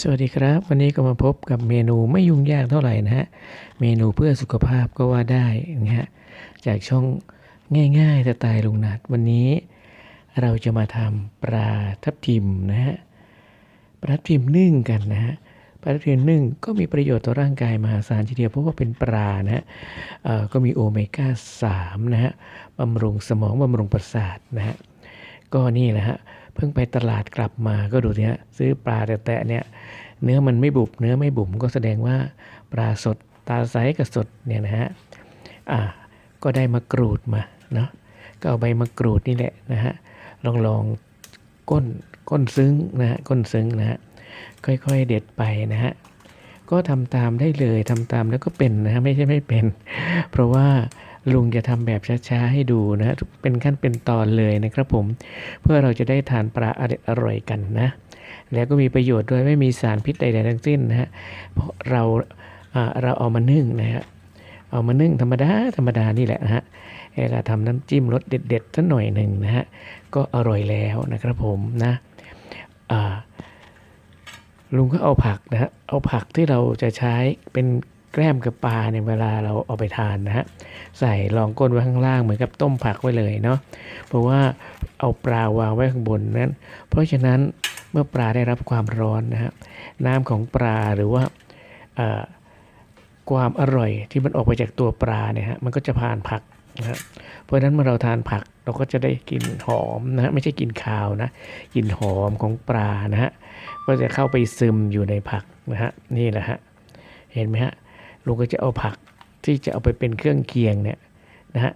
สวัสดีครับ วันนี้ก็มาพบกับเมนูไม่ยุ่งยากเท่าไหร่นะฮะ เมนูเพื่อสุขภาพก็ว่าได้นะฮะ จากช่องง่ายๆสไตล์ลุงนัด วันนี้เราจะมาทำปลาทับทิมนะฮะ ปลาทับทิมนึ่งกันนะฮะ ปลาทับทิมนึ่งก็มีประโยชน์ต่อร่างกายมหาศาลทีเดียวเพราะว่าเป็นปลานะฮะก็มีโอเมก้า3นะฮะบำรุงสมองบำรุงประสาทนะฮะ ก็นี่แหละฮะ เพิ่งไปตลาดกลับมาก็ดูเนี้ยซื้อปลาแต่แต่เนี่ยเนื้อมันไม่บุบเนื้อไม่บุ๋มก็แสดงว่าปลาสดตาใสกับสดเนี่ยนะฮะอ่าก็ได้มากรูดมาเนาะก็เอาใบมะกรูดนี่แหละนะฮะลองลองก้นก้นซึ้งนะฮะก้นซึ้งนะฮะค่อยๆเด็ดไปนะฮะ ก็ทำตามได้เลยทำตามแล้วก็เป็นนะฮะไม่ใช่ไม่เป็น เพราะว่าลุงจะทำแบบช้าๆให้ดูนะฮะเป็นขั้นเป็นตอนเลยนะครับผม เพื่อเราจะได้ทานปลาอร่อยกันนะ แล้วก็มีประโยชน์ด้วยไม่มีสารพิษใดๆทั้งสิ้นนะฮะเพราะเราเราเอามานึ่งนะฮะเอามานึ่งธรรมดาธรรมดานี่แหละนะฮะแล้วก็ทำน้ำจิ้มรสเด็ดๆสักหน่อยหนึ่งนะฮะก็อร่อยแล้วนะครับผมนะ ลุงก็เอาผักนะฮะเอาผักที่เราจะใช้เป็นแกล้มกับปลาเนี่ยเวลาเราเอาไปทานนะฮะใส่รองก้นไว้ข้างล่างเหมือนกับต้มผักไว้เลยเนาะเพราะว่าเอาปลาวางไว้ข้างบนนั้น เพราะฉะนั้นเมื่อปลาได้รับความร้อนนะฮะน้ำของปลาหรือว่าความอร่อยที่มันออกไปจากตัวปลาเนี่ยฮะมันก็จะผ่านผัก นะเพราะฉะนั้นเมื่อเราทานผักเราก็จะได้กลิ่นหอมนะฮะไม่ใช่กลิ่นคาวนะกลิ่นหอมของปลานะฮะก็จะเข้าไปซึมอยู่ในผักนะฮะนี่แหละฮะเห็นไหมฮะลุงก็จะเอาผักที่จะเอาไปเป็นเครื่องเคียงเนี่ยนะฮะ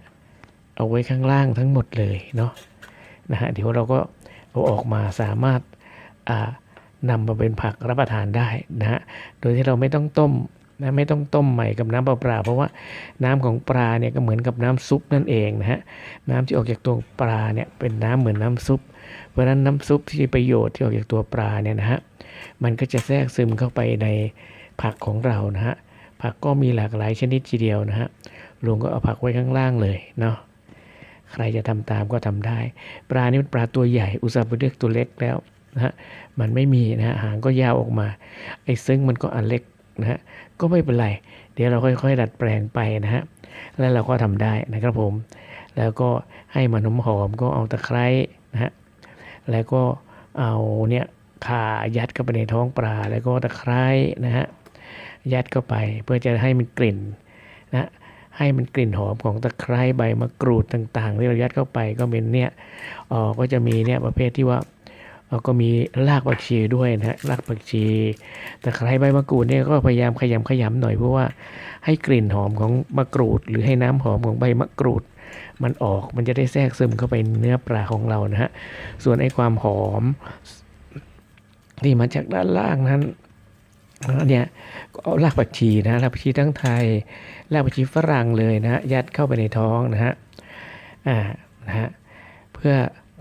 เอาไว้ข้างล่างทั้งหมดเลยเนาะนะฮะเดี๋ยวเราก็เอาออกมาสามารถอ่านำมาเป็นผักรับประทานได้นะฮะโดยที่เราไม่ต้องต้ม นะไม่ต้องต้มใหม่กับน้ำเปล่าเพราะว่าน้ำของปลาเนี่ยก็เหมือนกับน้ำซุปนั่นเองนะฮะน้ำที่ออกจากตัวปลาเนี่ยเป็นน้ำเหมือนน้ำซุป เพราะฉะนั้นน้ำซุปที่ประโยชน์ที่ออกจากตัวปลาเนี่ยนะฮะมันก็จะแทรกซึมเข้าไปในผักของเรานะฮะผักก็มีหลากหลายชนิดทีเดียวนะฮะลุงก็เอาผักไว้ข้างล่างเลยเนาะใครจะทำตามก็ทำได้ ปลานี่เป็นปลาตัวใหญ่ อุตส่าห์ไปเลือกตัวเล็กแล้วนะฮะมันไม่มีนะฮะหางก็ยาวออกมาไอ้ซึ่งมันก็อันเล็ก นะฮะก็ไม่เป็นไร เดี๋ยวเราค่อย ๆ ดัดแปลงไปนะฮะแล้วเราก็ทำได้นะครับผม แล้วก็ให้มันหอมๆก็เอาตะไคร้นะฮะแล้วก็เอาเนี่ยข่ายัดเข้าไปในท้องปลาแล้วก็ตะไคร้นะฮะยัดเข้าไปเพื่อจะให้มันกลิ่นนะให้มันกลิ่นหอมของตะไคร้ใบมะกรูดต่างๆ ที่เรายัดเข้าไปก็เป็นเนี่ยออก็จะมีเนี่ยประเภทที่ว่า เอ่อก็มีรากผักชีด้วยนะฮะรากผักชีตะไคร้ใบมะกรูดเนี่ยก็พยายามขยำขยำหน่อยเพราะว่าให้กลิ่นหอมของมะกรูด หรือให้น้ำหอมของใบมะกรูด มันออกมันจะได้แทรกซึมเข้าไปในเนื้อปลาของเรานะฮะส่วนไอ้ความหอมที่มาจากด้านล่างนั้นเนี่ยก็เอารากผักชีนะรากผักชีทั้งไทยรากผักชีฝรั่งเลยนะฮะยัดเข้าไปในท้องนะฮะอ่านะฮะเพื่อ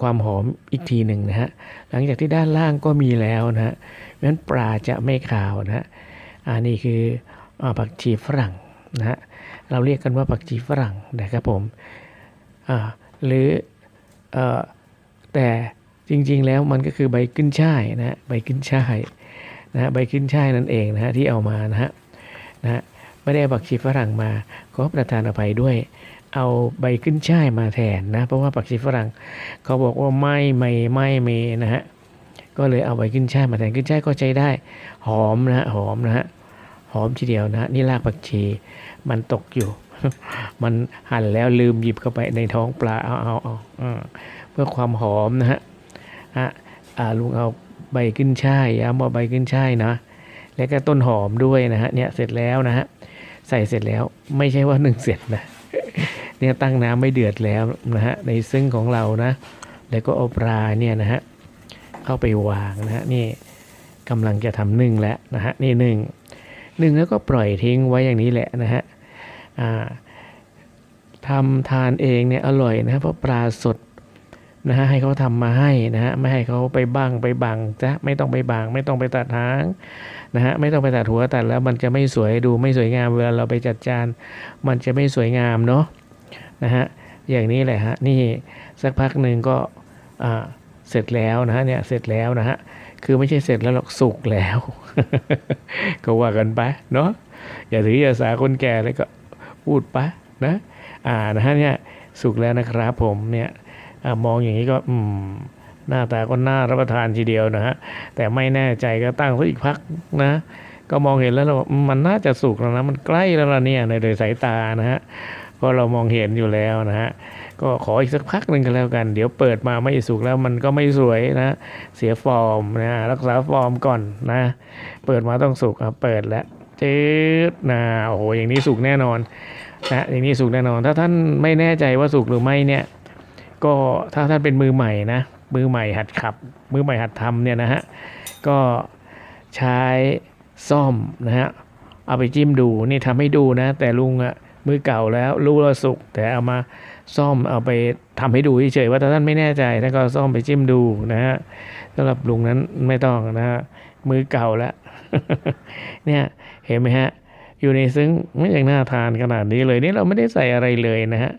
ความหอมอีกทีหนึ่งนะฮะหลังจากที่ด้านล่างก็มีแล้วนะฮะเพราะฉะนั้นปลาจะไม่ขาวนะฮะอ่านี่คืออผักชีฝรั่งนะฮะเราเรียกกันว่าผักชีฝรั่งนะครับผมอ่าหรืออแต่จริงๆแล้วมันก็คือใบขึ้นช่ายนะฮะใบขึ้นช่ายนะฮะใบขึ้นช่ายนั่นเองนะฮะที่เอามานะฮะนะฮะไม่ได้ผักชีฝรั่งมาขอประทานอภัยด้วย เอาใบขึ้นช่ายมาแทนนะ เพราะว่าผักชีฝรั่งเขาบอกว่าไม่ไม่ไม่เมนะฮะก็เลยเอาใบขึ้นช่ายมาแทนขึ้นช่ายก็ใช้ได้หอมนะฮะหอมนะฮะหอมทีเดียวนะฮะนี่รากผักชีมันตกอยู่ มันหั่นแล้วลืมหยิบเข้าไปในท้องปลาเอาเอาเอาเพื่อความหอมนะฮะอะอ่าลุงเอาใบขึ้นช่ายย้ำว่าใบขึ้นช่ายนะแล้วก็ต้นหอมด้วยนะฮะเนี่ยเสร็จแล้วนะฮะใส่เสร็จแล้วไม่ใช่ว่าหนึ่งเสร็จนะ เนี่ยตั้งน้ำไม่เดือดแล้วนะฮะในซึ่งของเรานะแล้วก็เอาปลาเนี่ยนะฮะเข้าไปวางนะฮะนี่กำลังจะทำนึ่งแล้วนะฮะนี่นึ่งนึ่งแล้วก็ปล่อยทิ้งไว้อย่างนี้แหละนะฮะอ่าทำทานเองเนี่ยอร่อยนะะเพราะปลาสดนะฮะให้เขาทำมาให้นะฮะไม่ให้เขาไปบังไปบังจ้ะไม่ต้องไปบังไม่ต้องไปตัดหางนะฮะไม่ต้องไปตัดหัวตัดแล้วมันจะไม่สวยดูไม่สวยงามเวลาเราไปจัดจานมันจะไม่สวยงามเนาะ นะฮะอย่างนี้แหละฮะนี่สักพักหนึ่งก็เสร็จแล้วนะฮะเนี่ยเสร็จแล้วนะฮะคือไม่ใช่เสร็จแล้วหรอกสุกแล้ว ก็ว่ากันไปเนาะอย่าถืออย่าสาคนแก่เลยก็พูดไปนะอ่านะฮะเนี่ยสุกแล้วนะครับผมเนี่ยอมองอย่างนี้ก็อืมหน้าตาก็น่ารับประทานทีเดียวนะฮะแต่ไม่แน่ใจก็ตั้งไว้อีกพักนะ ก็มองเห็นแล้วเราบอกมมันน่าจะสุกแล้วนะมันใกล้แล้วล่ะเนี่ยในโดยสายตานะฮะ เพราะเรามองเห็นอยู่แล้วนะฮะก็ขออีกสักพักหนึ่งก็แล้วกัน เดี๋ยวเปิดมาไม่สุกแล้วมันก็ไม่สวยนะ เสียฟอร์มนะรักษาฟอร์มก่อนนะ เปิดมาต้องสุกอะเปิดแล้วจืดนะโอ้โหอย่างนี้สุกแน่นอนนะอย่างนี้สุกแน่นอน ถ้าท่านไม่แน่ใจว่าสุกหรือไม่เนี่ยก็ถ้าท่านเป็นมือใหม่นะมือใหม่หัดขับ มือใหม่หัดทำเนี่ยนะฮะก็ใช้ซ่อมนะฮะเอาไปจิ้มดูนี่ทำให้ดูนะ แต่ลุงอะ มือเก่าแล้วรู้ว่าสุกแต่เอามาซ่อมเอาไปทำให้ดูเฉยๆว่าถ้าท่านไม่แน่ใจท่านก็ซ่อมไปจิ้มดูนะฮะสำหรับลุงนั้นไม่ต้องนะฮะมือเก่าแล้วเนี่ยเห็นไหมฮะอยู่ในซึ้งไม่อย่างน่าทานขนาดนี้เลยนี่เราไม่ได้ใส่อะไรเลยนะฮะ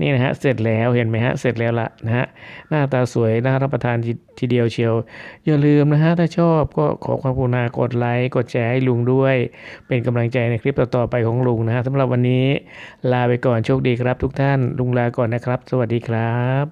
นี่นะฮะเสร็จแล้วเห็นไหมฮะเสร็จแล้วละนะฮะหน้าตาสวยน่ารับประทานทีทีเดียวเชียว อย่าลืมนะฮะถ้าชอบก็ขอความกรุณากดไลค์กดแชร์ให้ลุงด้วย เป็นกำลังใจในคลิปต่อๆไปของลุงนะฮะสำหรับวันนี้ลาไปก่อนโชคดีครับทุกท่านลุงลาก่อนนะครับ สวัสดีครับ